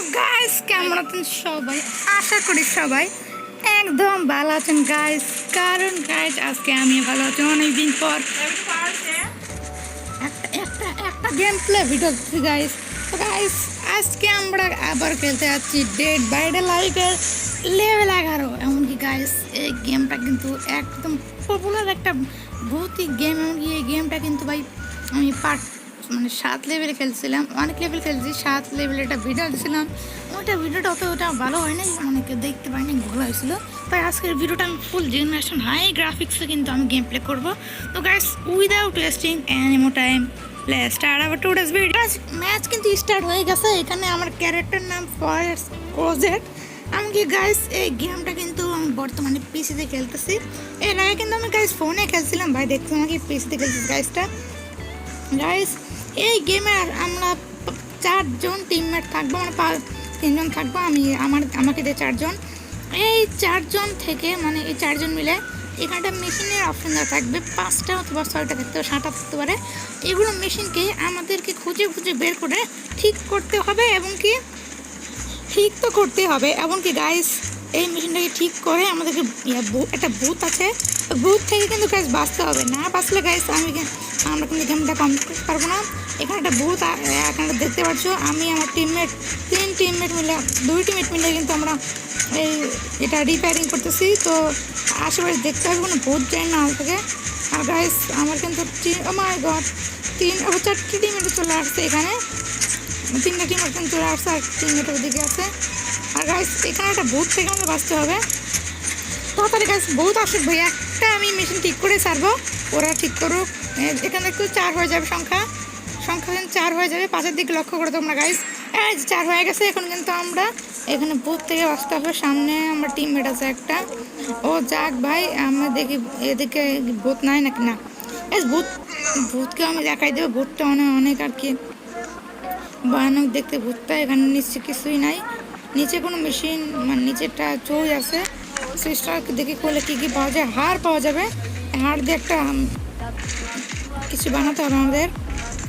তো গাইস কেমন আছেন সবাই? আশা করি সবাই একদম ভালো আছেন গাইস কারণ গাইস আজকে আমি ভালো আছি অনেকদিন পর। একটা একটা game play video guys guys আজকে আমরা আবার খেলতে যাচ্ছি ডেড বাই ডে লাইফের লেভেল এগারো। এমনকি গাইস এই গেমটা কিন্তু একদম পপুলার একটা ভৌতিক গেম এমনকি এই গেমটা কিন্তু ভাই আমি পার্ট মানে সাত লেভেলে খেলছিলাম, অনেক লেভেল খেলছি, সাত লেভেলে একটা ভিডিও দিয়েছিলাম ওটা ভিডিওটা অত ওটা ভালো হয়নি, অনেকে দেখতে পাইনি, ভুল হয়েছিল। তাই আজকের ভিডিওটা আমি ফুল জেনারেশন হাই গ্রাফিক্সে কিন্তু আমি গেম প্লে করব। তো guys without wasting any more time play start আবার টু ম্যাচ কিন্তু স্টার্ট হয়ে গেছে, এখানে আমার ক্যারেক্টার নাম ফরেস্ট ক্রোজেট এমনকি গাইস এই গেমটা কিন্তু আমি বর্তমানে পিসিতে খেলতেছি। এর আগে কিন্তু আমি গাইস ফোনে খেলছিলাম, ভাই দেখতে আমাকে পিসিতে খেলছি গাইসটা গাইস এই গেমে আমরা চারজন টিমমেট থাকব পা- তিনজন থাকব, আমি, আমার, আমাকে দিয়ে চারজন। এই চারজন থেকে মানে এই চারজন মিলে এখানটা মেশিনের অপশন দেওয়া থাকবে, পাঁচটা অথবা ছয়টা থাকতে পারে, সাতটা থাকতে পারে। এগুলো মেশিনকে আমাদেরকে খুঁজে খুঁজে বের করে ঠিক করতে হবে এবং কি? ঠিক তো করতে হবে এমনকি গাইস এই মেশিনটাকে ঠিক করে আমাদেরকে একটা বুথ আছে। বুথ থেকে কিন্তু গাইস বাঁচতে হবে। না বাঁচলে গাইস আমি আমরা কিন্তু গেমটা কমপ্লিট করতে পারব না। এখানে একটা বুথ এখানে দেখতে পাচ্ছ। আমি, আমার টিমমেট তিন টিমমেট মিলে, দুই টিমমেট মিলে কিন্তু আমরা এই এটা রিপেয়ারিং করতেছি। তো আশেপাশে দেখতে হবে কোনো ভূত যায় না থেকে। আর গাইস আমার কিন্তু আমার গড তিন, ও চারটি টিমমেট চলে আসছে এখানে। তিনটা টিম কিন্তু চলে আসছে আর তিনটা দিকে আছে। আর গাইস এখানে একটা ভূত থেকে আমাদের বাঁচতে হবে। তাড়াতাড়ি গাইস ভূত আসুক ভাই, একটা আমি মেশিন ঠিক করে ছাড়বো। ওরা ঠিক করুক। এখানে একটু চার হয়ে যাবে সংখ্যা। সংখ্যা কিন্তু চার হয়ে যাবে, পাঁচের দিকে লক্ষ্য করে তোমরা গাইস এই চার হয়ে গেছে, এখন কিন্তু আমরা এখানে ভূত থেকে বাঁচতে হবে। সামনে আমার টিমমেট আছে একটা। ও যাক ভাই, আমরা দেখি এদিকে ভূত নাই নাকি? না। এই ভূত ভূতকে আমি দেখাই দেবো। ভূতটা অনেক অনেক আর কি। ভয়ানক দেখতে ভূতটা এখানে নিচে কিছুই নাই। নিচে কোনো মেশিন মানে নিচেরটা চৌই আছে সুইচটা দেখে করলে কী কী পাওয়া যায়? হাড় পাওয়া যাবে। হাড় দিয়ে একটা কিছু বানাতে হবে আমাদের।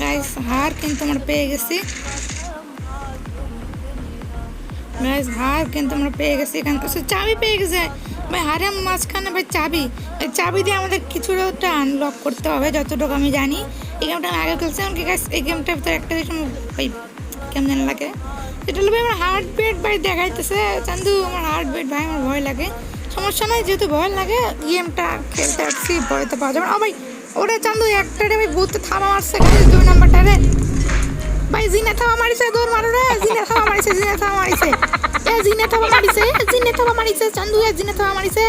গাইস হাড় কিন্তু আমরা পেয়ে গেছি। গাইস হাড় কিন্তু আমরা পেয়ে গেছি এখান থেকে। চাবি পেয়ে গেছে। ভাই হারের মাঝখানে ভাই চাবি। চাবি দিয়ে আমাদের কিছুটা আনলক করতে হবে, যতটুকু আমি জানি। এই গেমটা আমি আগে খেলছি এমনকি এই গেমটার ভিতরে একটা কেমন লাগে। এটা হলো ভাই আমার হার্ট বিট ভাই দেখাইতেছে। চান্দু, আমার হার্ট বিট ভাই, আমার ভয় লাগে। সমস্যা নাই, যেহেতু ভয় লাগে গেমটা খেলতে আসছি ভয় তো পাওয়া যাবে ভাই, ওরে চান্দু, একটা ভাই বুথ থামা মারছে দুই নাম্বারটা রে। ভাই, জিনে থামা মারিছে, দৌড় মারো রে, জিনে থামা মারিছে, জিনে থামা মারিছে। এ, জিনে থামা মারিছে জিনে থামা মারিছে, চান্দু, এ, জিনে থামা মারিছে,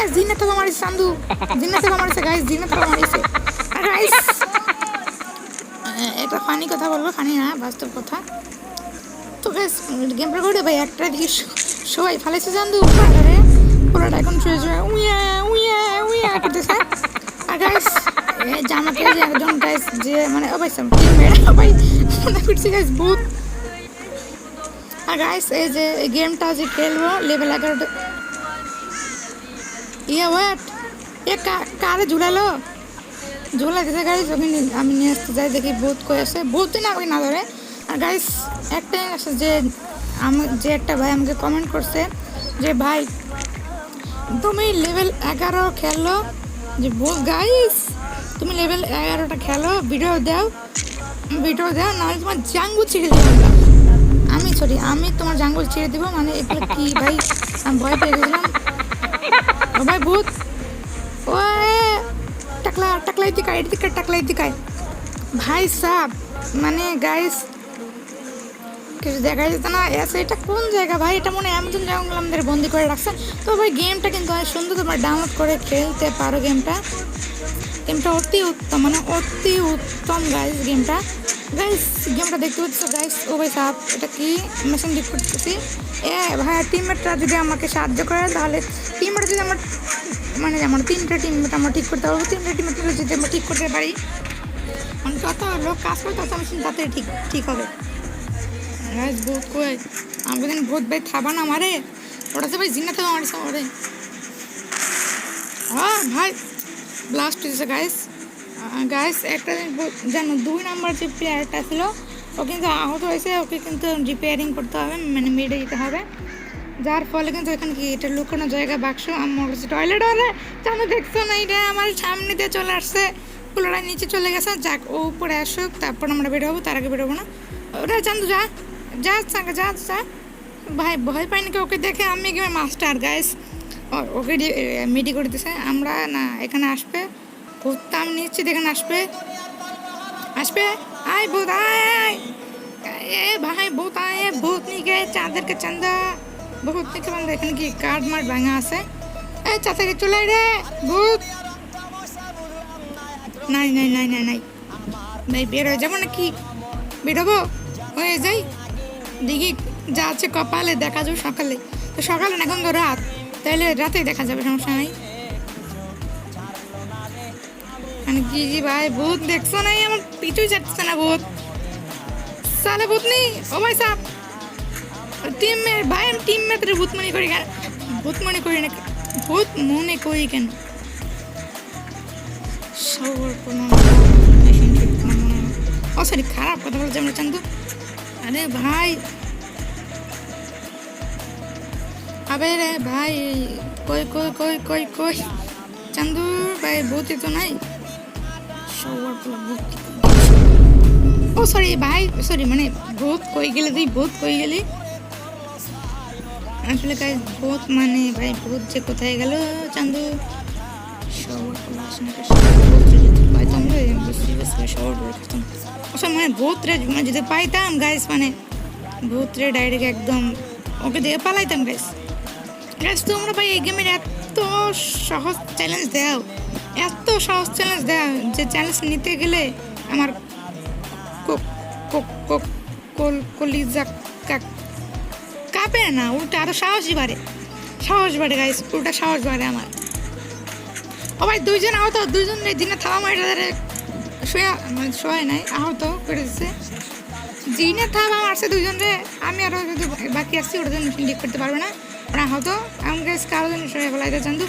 এ, জিনে থামা মারিছে, চান্দু। জিনে থামা মারিছে, গাইস, জিনে থামা মারিছে। গাইস এটা ফানি কথা বলব ফানি না, বাস্তব কথা। তো গাইস গেমটা করে ভাই, একটা দিকে সবাই ফালাইছে চান্দু পুরাটা এখন শুয়ে শুয়ে উইয়া উইয়া উইয়া করতেছে। আর গাইস এই যে একজন গাইস যে মানে ভাই টিমমেট ভাই, মনে করছি গাইস ভূত। আর গাইস এই যে গেমটা যে খেলব লেভেল এগারোটা। ইয়ে ওয়াট এ কারে ঝুলালো? ঝোলা দিতে গাড়ি আমি নিয়ে আসতে যাই দেখি ভূত কয়ে আসে ভূত না, আমাকে না ধরে। গাইস একটাই আছে যে আমি যে একটা ভাই আমাকে কমেন্ট করছে যে, ভাই, তুমি লেভেল এগারো খেলো। যে ভূত গাইস তুমি লেভেল এগারোটা খেলো। ভিডিও দাও ভিডিও দাও, নাহলে তোমার জাঙ্গু ছিঁড়ে দেবো। আমি সরি আমি তোমার জাঙ্গল ছিঁড়ে দেবো মানে এগুলো কি, ভাই? আমি ভয় পেয়ে গেছিলাম। ও ভাই, ভূত। ওয়ে, টাকলা টাকলাই দিকায় এর দিকে টাকলাই দিকায়। ভাই সাহ মানে গাইস কিছু দেখা যেত না। এসে এটা কোন জায়গা? ভাই, এটা মনে হয় অ্যামাজন জঙ্গল আমাদের বন্দি করে রাখছে। তো ভাই গেমটা কিন্তু অনেক সুন্দর। তোমরা ডাউনলোড করে খেলতে পারো গেমটা গেমটা অতি উত্তম মানে অতি উত্তম গাইস গেমটা গাইস গেমটা দেখতে পাচ্ছ? গাইস ও ভাই সাপ এটা কি মেশিন ঠিক করতেছি? এ, ভাই টিমমেটরা যদি আমাকে সাহায্য করে, তাহলে টিমমেট যদি আমার মানে আমার তিনটা টিমমেট আমরা ঠিক করতে পারব, তিনটা টিমমেট যদি আমরা ঠিক করতে পারি মানে যত লোক কাজ করে তত মেশিন তাতে ঠিক ঠিক হবে। গাইস ভূত কই? আমাকে দিন ভূত ভাই, থাবা না মারে ওটা তো ভাই জিনাতে মারিস আমারে হ্যাঁ ভাই ব্লাস্ট হয়েছে গাইস গাইস একটা জানো, দুই নাম্বার যে প্লেয়ারটা ছিল, ও কিন্তু আহত হয়েছে, ওকে কিন্তু রিপেয়ারিং করতে হবে মানে মেরে দিতে হবে। যার ফলে কিন্তু এখানে কি, এটা লুকানো জায়গা, বাক্স আমার টয়লেট হলে কেন দেখছ না, এটা আমার সামনে দিয়ে চলে আসছে। কুলোটা নিচে চলে গেছে, যাক, ও উপরে আসুক, তারপর আমরা বেরোবো তার আগে বেরোবো না। ওরা চান্দু যা যা সাঙ্গে যা যা। ভাই, ভয় পাই নাকি ওকে দেখে, আমি কি মাস্টার গাইস ওকে মিটি করে দিছে। আমরা না, এখানে আসবে। ভূতটা আমি নিশ্চিত এখানে আসবে। আসবে? আয় ভূত, আয় এ, ভাই, ভূত, আয় ভূত গে চাঁদেরকে চান্দা ভূত নিকে বান্ধা এখানে কি কাঠ মাঠ ভাঙা আছে? এ চাঁদাকে চলে রে, ভূত। নাই নাই নাই নাই নাই। ভাই, বের হয়ে যাব নাকি? বেরোবো? হয়ে যাই। দেখি যা আছে কপালে, দেখা যাবে সকালে। তো সকালে না এখন রাত। তাহলে রাতেই দেখা যাবে, সমস্যা নাই। মানে কি জি ভাই, ভূত দেখছ নাই আমার পিছুই যাচ্ছে না ভূত। সালে ভূত নেই? ও ভাই সাহ টিম মে ভাই, আমি টিম মেতে ভূত মনে করি কেন? ভূত মনে করি না। ভূত মনে করি কেন? কোনো ও, সরি, খারাপ কথা বলছি আমরা চান্দু। আরে ভাই। আবে রে ভাই, কই কই কই কই কই? চান্দু, ভাই ভূতই তো নাই? সবার ভূত। ও সরি ভাই সরি মানে ভূত কই গেলে তুই ভূত কই গেলি? আসলে গাই ভূত মানে ভাই, ভূত যে কোথায় গেল, চান্দু? পাইতাম। রে বুঝতে বুঝতে সবার বলে খেতাম আসলে মানে মানে যদি পাইতাম গাইস মানে ভূত রে ডাইরেক্ট একদম ওকে দিয়ে পালাইতাম গাইস গাইস তোমরা ভাই এই গেমের এত সহজ চ্যালেঞ্জ দাও, এত সহজ চ্যালেঞ্জ দাও, যে চ্যালেঞ্জ নিতে গেলে আমার কাঁপে না, উল্টা আরও সাহসই বাড়ে। সাহস বাড়ে গাইস উল্টা সাহস বাড়ে আমার। ভাই, দুইজন আহত, দুইজন দিনে থামা মারি তাদের শোয়া মানে শোয় নাই, আহত করে দিচ্ছে জিনে থামা মারছে দুইজন রে, আমি আরও যদি বাকি আসছি ওটা জন্য ঠিক করতে পারবে না। ওরা আহত, আমি গাইস কারও জন্য শোয়া ফেলাইতে চান্দু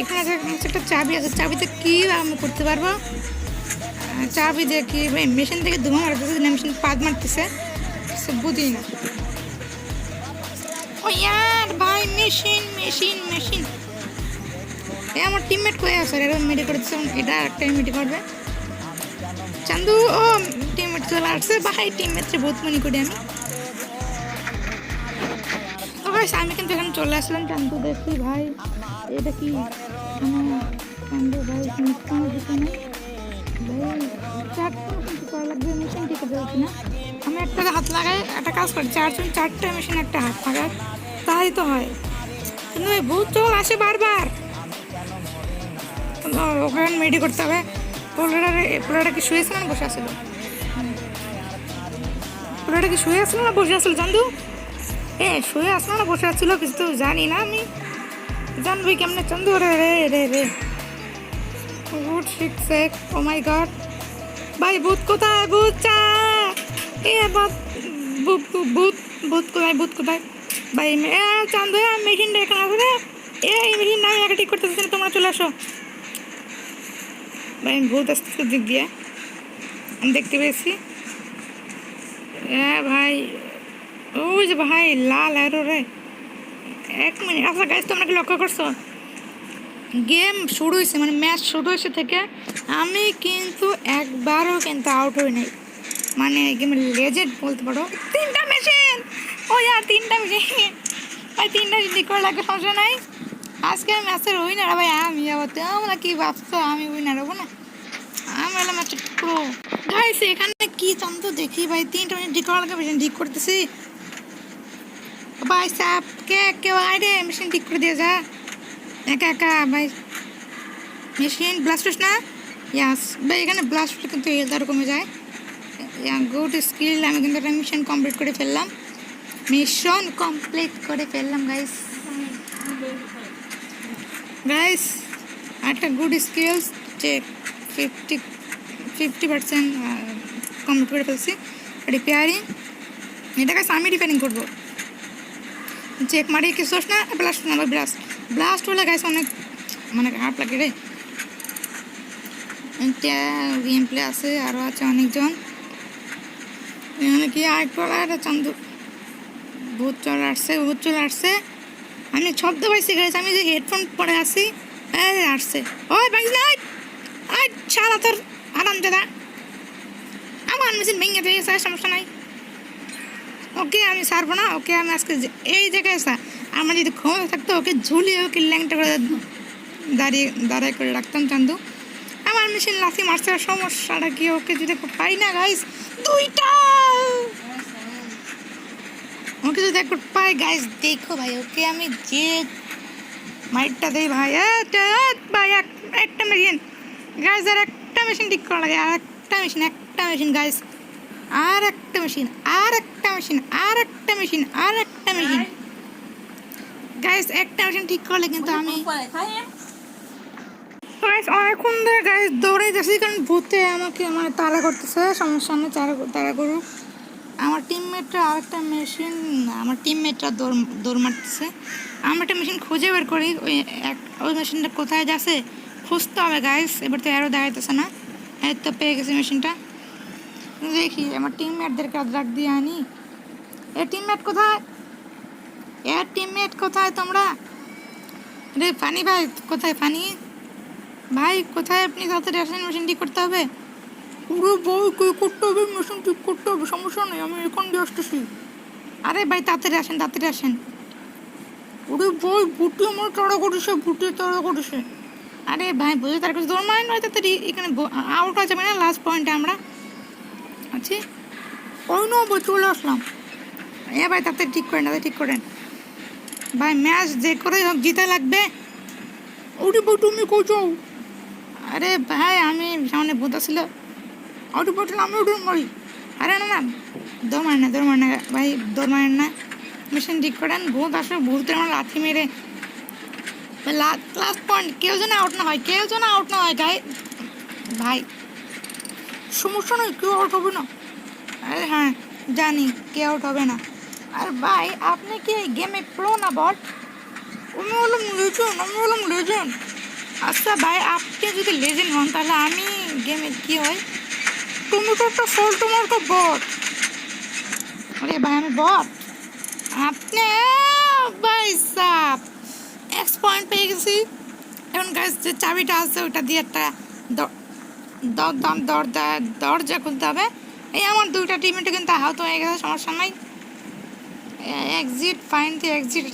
এখানে একটা চাবি আছে, চাবিতে কি আমি করতে পারব? চাবি দিয়ে কি মেশিন থেকে ধুমা মারতেছে, না মেশিন পাদ মারতেছে? সে বুঝি না। ও ইয়ার, ভাই মেশিন মেশিন মেশিন এ, আমার টিমমেট কয়ে আছে এরকম মেডি করতেছে এটা একটা মেডি করবে। চান্দু, ও টিমমেট চলে আসছে। ভাই টিমমেটে বহুত মনে করি আমি। তো ভাই, আমি কিন্তু এখানে চলে আসলাম। চান্দু দেখি, ভাই, এটা কি? আমার চান্দু ভাই আমি একটা হাত লাগাই, একটা কাজ করি চারজন চারটে মেশিন একটা হাত লাগাই। তাই তো হয়। কিন্তু ভূত চল আসে বারবার। ওখানে মেডি করতে হবে। পোলোটা পোলোটা কি শুয়েছিল না বসে আসছিল পোলোটা কি শুয়ে আসলো না বসে আসছিল জানদু? এ, শুয়ে আসলো না বসে আসছিল কিছু তো জানি না আমি। জানবি কেমনে? চন্দু রে রে রে রে গুড সিক্স সেক ও মাই গড ভাই, ভূত কোথায়? ভূত চা। এ, ভূত ভূত কোথায়? ভূত কোথায়? ভাই, এ, চান্দু মেশিনটা এখানে রে। এ, এই মেশিনটা আমি একা ঠিক করতেছি তোমরা চলে আসো। ভাই আমি ভূত আসতেছে দিক দিয়ে আমি দেখতে পেয়েছি। হ্যাঁ ভাই ওই যে ভাই, লাল অ্যারো রে। এক মিনিট আচ্ছা গাইজ তোমরা কি লক্ষ্য করছ? গেম শুরু হয়েছে মানে ম্যাচ শুরু হয়েছে থেকে আমি কিন্তু একবারও কিন্তু আউট হই নাই। মানে গেমের লেজেন্ড বলতে পারো, তিনটা মেশিন ও আর তিনটা মেশিন ভাই, তিনটা যদি করে লাগে সমস্যা নাই। আজকে ম্যাচের উইনার ভাই, আমি আবার তোমরা কি ভাবছ? আমি উইনার হব না? আমি হলাম একটা প্রো গাইস এখানে কি তন্ত্র দেখি, ভাই? তিনটা মিনিট ঠিক করা লাগে মেশিন ঠিক করতেছি। ভাই, সাপ, কে কেউ রে মেশিন ঠিক করে দিয়ে যা। একা একা, ভাই। মেশিন ব্লাস্টার্স না? ইয়াস ভাই, এখানে ব্লাস্ট কিন্তু হেলথ কমে যায়। গুড স্কিল আমি কিন্তু একটা মিশন কমপ্লিট করে ফেললাম। মিশন কমপ্লিট করে ফেললাম গাইস গাইস একটা গুড স্কিলস যে ফিফটি ফিফটি পার্সেন্ট কমপ্লিট করে ফেলছি রিপেয়ারিং এটা গাইস আমি রিপেয়ারিং করব চেক মারি কিছু না ব্লাস্ট না ব্লাস্ট ব্লাস্ট হলে গাইস অনেক মানে খারাপ লাগে রে এটা গেম প্লে আছে আরও আছে অনেকজন কি আইকলা একটা চান্দু ভূত চলে আসছে ভূত চলে আসছে আমি শব্দ পাইছি গাইস আমি যে হেডফোন পরে এই আসছে। ওই ভাই নাই আই ছাড়া তোর আরাম দাদা আমার মেশিন ভেঙে দিয়ে গেছে সমস্যা নাই। ওকে আমি সারবো না, ওকে আমি আজকে এই জায়গায় আসা আমার যদি ক্ষমতা থাকতো, ওকে ঝুলিয়ে ওকে ল্যাংটা করে দাঁড়িয়ে দাঁড়ায় করে রাখতাম চান্দু। আমার মেশিন লাথি মারছে সমস্যাটা কি ওকে যদি পাই না গাইস দুইটা! ওকে যদি একটু পাই গাইস দেখো ভাই ওকে আমি যে মাইটটা দেই ভাই ভাই একটা মেশিন গাইস আর একটা মেশিন ঠিক করা লাগে আর একটা মেশিন একটা মেশিন গাইস আর একটা মেশিন আর একটা মেশিন আর একটা মেশিন আর একটা মেশিন গাইস একটা মেশিন ঠিক করলে কিন্তু আমি গাইস অনেকক্ষণ ধরে গাইস দৌড়াই যাচ্ছি কারণ ভূতে আমাকে আমার তাড়া করতেছে সমস্যা নেই তাড়া তাড়া করুক। আমার টিমমেটরা আরেকটা মেশিন আমার টিমমেটরা দৌড় দৌড় মারতেছে। আমি একটা মেশিন খুঁজে বের করি, ওই এক, ওই মেশিনটা কোথায় যাচ্ছে খুঁজতে হবে গাইস এবার তো আরও দেখাইতেছে না। এর তো পেয়ে গেছে মেশিনটা দেখি, আমার টিমমেটদেরকে ডাক দিয়ে আনি। এ টিমমেট কোথায়? এ টিমমেট কোথায় তোমরা? রে ফানি ভাই, কোথায় ফানি? ভাই, কোথায় আপনি তাড়াতাড়ি আসেন মেশিন ঠিক করতে হবে? পুরো বই কে করতে হবে মেশিন ঠিক করতে হবে সমস্যা নেই আমি এখন দিয়ে আসতেছি। আরে ভাই তাড়াতাড়ি আসেন তাড়াতাড়ি আসেন। ওরে বই বুটি আমার তাড়া করেছে বুটি তাড়া করেছে। আরে ভাই বুঝে তার কাছে তোর মাইন্ড হয় তাড়াতাড়ি এখানে আউট হয়ে যাবে না লাস্ট পয়েন্টে আমরা। আছি ওই না বই চলে আসলাম। এ ভাই তাড়াতাড়ি ঠিক করেন তাড়াতাড়ি ঠিক করেন। ভাই ম্যাচ যে করে হোক জিতে লাগবে। ওরে বই তুমি কই আরে ভাই আমি সামনে ভূত ছিল। দৌড় মারেন না দৌড় মারেন না ভাই দৌড় মারেন না। মেশিন ঠিক করেন ভূত আসলে ভূতের আমার লাথি মেরে। লাস্ট পয়েন্ট কেউ যেন আউট না হয়, কেউ যেন আউট না হয় গাই ভাই, সমস্যা নেই কেউ আউট হবে না। আরে হ্যাঁ জানি, কেউ আউট হবে না। আর ভাই, আপনি কি এই গেমে প্রো না বট আমি হলাম লেজেন্ড আমি হলাম লেজেন্ড আচ্ছা ভাই, আপনি যদি লেজেন্ড হন, তাহলে আমি গেমে কি হয়? তুমি তো একটা ফল তোমার তো বট আরে ভাই, আমি বট আপনি, ভাই সাপ এক্স পয়েন্ট পেয়ে গেছি। এখন গাছ যে চাবিটা আছে, ওটা দিয়ে একটা দ- দ- দরজা দরজা খুলতে হবে। এই আমার দুইটা টিমেটে কিন্তু আহত হয়ে গেছে, সমস্যা নাই। এক্সিট ফাইন দিয়ে এক্সিট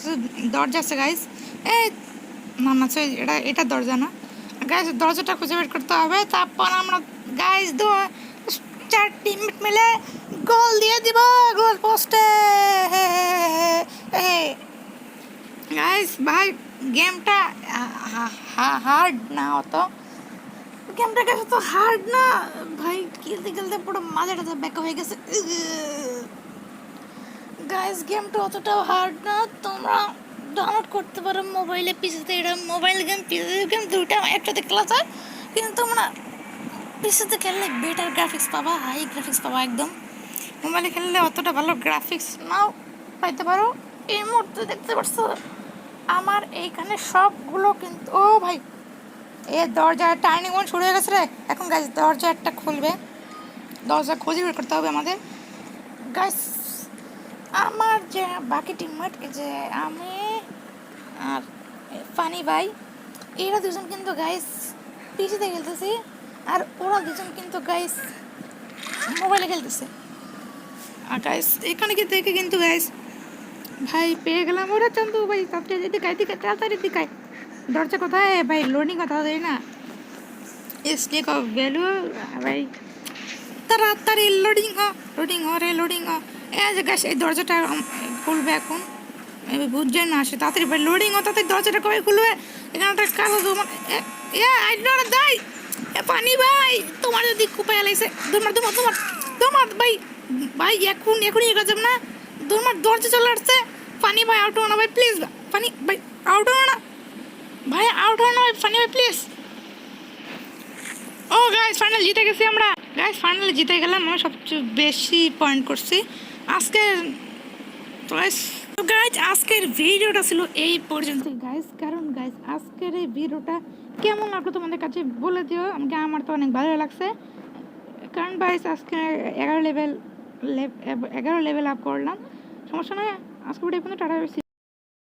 দরজা আছে গাইস এই না না এটা এটা দরজা না। গাইস দরজাটা খুঁজে বের করতে হবে, তারপর আমরা গাইস দু চার টিমমেট মিলে গোল দিয়ে দিব গোল পোস্টে গাইস ভাই গেমটা হার্ড না অত। গেমটা কাছে তো হার্ড না। ভাই, খেলতে খেলতে পুরো মাথাটা তো ব্যাক হয়ে গেছে। গাইস গেমটা অতটাও হার্ড না। তোমরা ডাউনলোড করতে পারো মোবাইলে পিসিতে এটা মোবাইল গেম পিসি গেম দুইটা একসাথে ক্লাস হয় কিন্তু তোমরা পিসিতে খেললে বেটার গ্রাফিক্স পাবা হাই গ্রাফিক্স পাবা একদম। মোবাইলে খেললে অতটা ভালো গ্রাফিক্স নাও পাইতে পারো। এই মুহূর্তে দেখতে পারছ আমার এইখানে সবগুলো কিন্তু, ও ভাই, এ দরজা টার্নিং ওয়ান শুরু হয়ে গেছে রে। এখন গাছ দরজা একটা খুলবে। দরজা খুঁজে বের করতে হবে আমাদের। গাছ আমার যে বাকি টিমমেট যে আমি আর ফানি ভাই, এরা দুজন কিন্তু গাইস পিসিতে খেলতেছি। আর ওরা দুজন কিন্তু গাইস মোবাইলে খেলতেছে। আর গাইস এখানে কি দেখে কিন্তু গাইস ভাই পেয়ে গেলাম। ওরা চন্দু ভাই তাড়াতাড়ি দিকায় দিকে তাড়াতাড়ি দিকায় দরজা কোথায়? ভাই লোডিং কথা দেয় না। স্টেক অফ ভ্যালু ভাই। তাড়াতাড়ি লোডিং হ লোডিং হ রে লোডিং হ এ যে গাছ এই দরজাটা খুলবে এখন। বুঝছে না আসে তাড়াতাড়ি, ভাই লোডিং হ তাড়াতাড়ি দরজাটা কবে খুলবে? এখানে একটা কালো তোমার এ আই ডোন্ট দাই পানি ভাই, তোমার যদি কুপায় লাগছে তোমার তোমার তোমার তোমার ভাই ভাই, এখন, এখনই এগো যাব না। তোমার দরজা চলে আসছে। পানি ভাই আউট হো না ভাই প্লিজ পানি ভাই আউট হো না। ভাই আউট হো না ভাই, পানি ভাই প্লিজ ও গাইস ফাইনাল জিতে গেছি আমরা। গাইস ফাইনাল জিতে গেলাম। আমরা সবচেয়ে বেশি পয়েন্ট করছি। আজকে গাইজ আজকের ভিডিওটা ছিল এই পর্যন্ত গাইস কারণ গাইস আজকের এই ভিডিওটা কেমন লাগল তোমাদের কাছে বলে দিও? আমাকে আমার তো অনেক ভালো লাগছে। কারণ বাইস আজকে এগারো লেভেল এগারো লেভেল আপ করলাম। সমস্যা নয়, আজকে ভিডিও পর্যন্ত, টাটা।